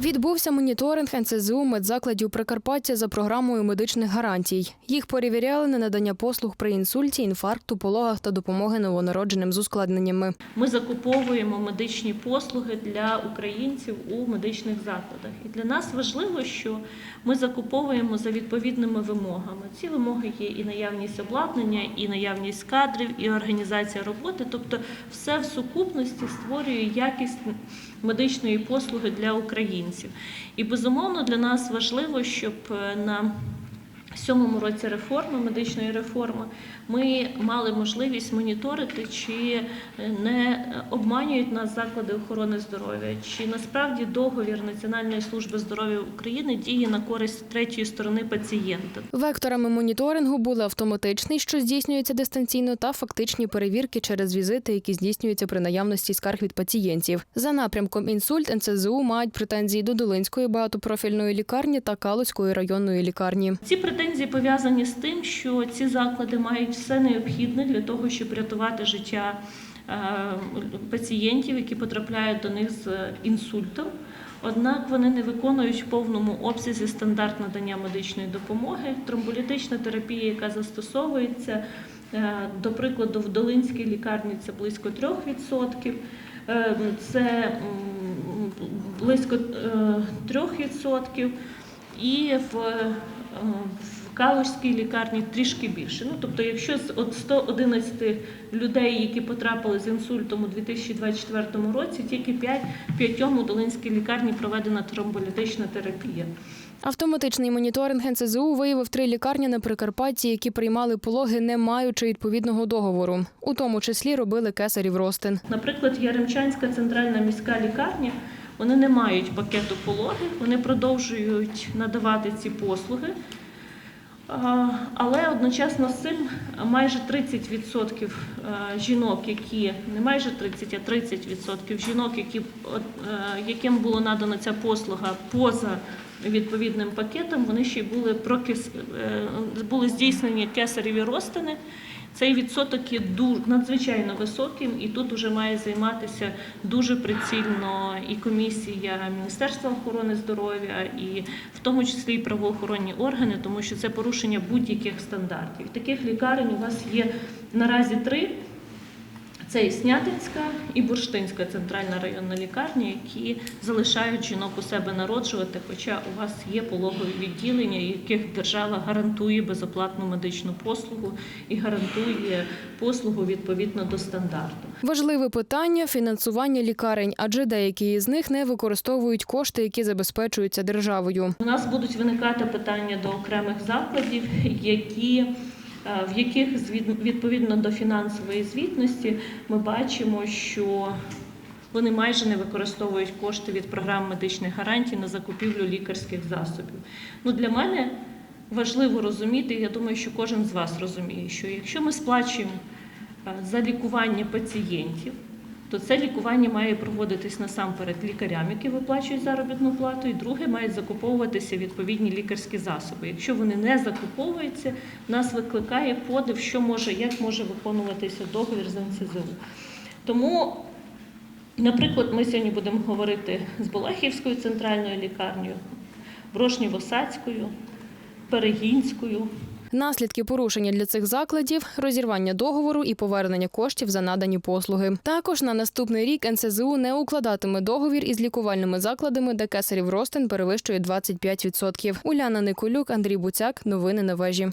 Відбувся моніторинг НСЗУ медзакладів Прикарпаття за програмою медичних гарантій. Їх перевіряли на надання послуг при інсульті, інфаркту, пологах та допомоги новонародженим з ускладненнями. Ми закуповуємо медичні послуги для українців у медичних закладах. І для нас важливо, що ми закуповуємо за відповідними вимогами. Ці вимоги є і наявність обладнання, і наявність кадрів, і організація роботи. Тобто, все в сукупності створює якість медичної послуги для українців. І безумовно для нас важливо, щоб е, сьомому році реформи, медичної реформи, ми мали можливість моніторити, чи не обманюють нас заклади охорони здоров'я, чи насправді договір Національної служби здоров'я України діє на користь третьої сторони пацієнта. Векторами моніторингу були автоматичний, що здійснюється дистанційно, та фактичні перевірки через візити, які здійснюються при наявності скарг від пацієнтів. За напрямком інсульт НСЗУ мають претензії до Долинської багатопрофільної лікарні та Калуської районної лікарні. Ці претензії пов'язані з тим, що ці заклади мають все необхідне для того, щоб рятувати життя е, пацієнтів, які потрапляють до них з інсультом. Однак вони не виконують в повному обсязі стандарт надання медичної допомоги. Тромболітична терапія, яка застосовується, е, до прикладу, в Долинській лікарні це близько 3%. Е, Це близько е, 3%. І в, е, в Калужській лікарні трішки більше. Ну, тобто, якщо з от 111 людей, які потрапили з інсультом у 2024 році, тільки 5, 5 у Долинській лікарні проведена тромболітична терапія. Автоматичний моніторинг НСЗУ виявив три лікарні на Прикарпатті, які приймали пологи, не маючи відповідного договору. У тому числі робили кесарів ростин. Наприклад, Яремчанська центральна міська лікарня. Вони не мають пакету пологи, вони продовжують надавати ці послуги. Але одночасно з цим майже 30% жінок, які не майже 30, а 30% жінок, які, е, яким було надана ця послуга поза відповідним пакетом, вони ще й були е, були здійснені кесареві розтини. Цей відсоток є надзвичайно високим, і тут вже має займатися дуже прицільно і комісія Міністерства охорони здоров'я, і в тому числі і правоохоронні органи, тому що це порушення будь-яких стандартів. Таких лікарень у вас є наразі три. Це і Снятинська і Бурштинська центральна районна лікарня, які залишають жінок у себе народжувати, хоча у вас є пологові відділення, яких держава гарантує безоплатну медичну послугу і гарантує послугу відповідно до стандарту. Важливе питання фінансування лікарень, адже деякі із них не використовують кошти, які забезпечуються державою. У нас будуть виникати питання до окремих закладів, які в яких відповідно до фінансової звітності ми бачимо, що вони майже не використовують кошти від програм медичних гарантій на закупівлю лікарських засобів. Ну, для мене важливо розуміти, я думаю, що кожен з вас розуміє, що якщо ми сплачуємо е, за лікування пацієнтів, то це лікування має проводитись насамперед лікарям, які виплачують заробітну плату, і друге мають закуповуватися відповідні лікарські засоби. Якщо вони не закуповуються, нас викликає подив, що може, як може виконуватися договір з НСЗУ. Тому, наприклад, ми сьогодні будемо говорити з Балахівською центральною лікарнею, Брошнєво-Сацькою, Перегінською. Наслідки порушення для цих закладів розірвання договору і повернення коштів за надані послуги. Також на наступний рік НСЗУ не укладатиме договір із лікувальними закладами, де кесарів ростин перевищує 25%. Уляна Николюк, Андрій Буцяк. Новини на вежі.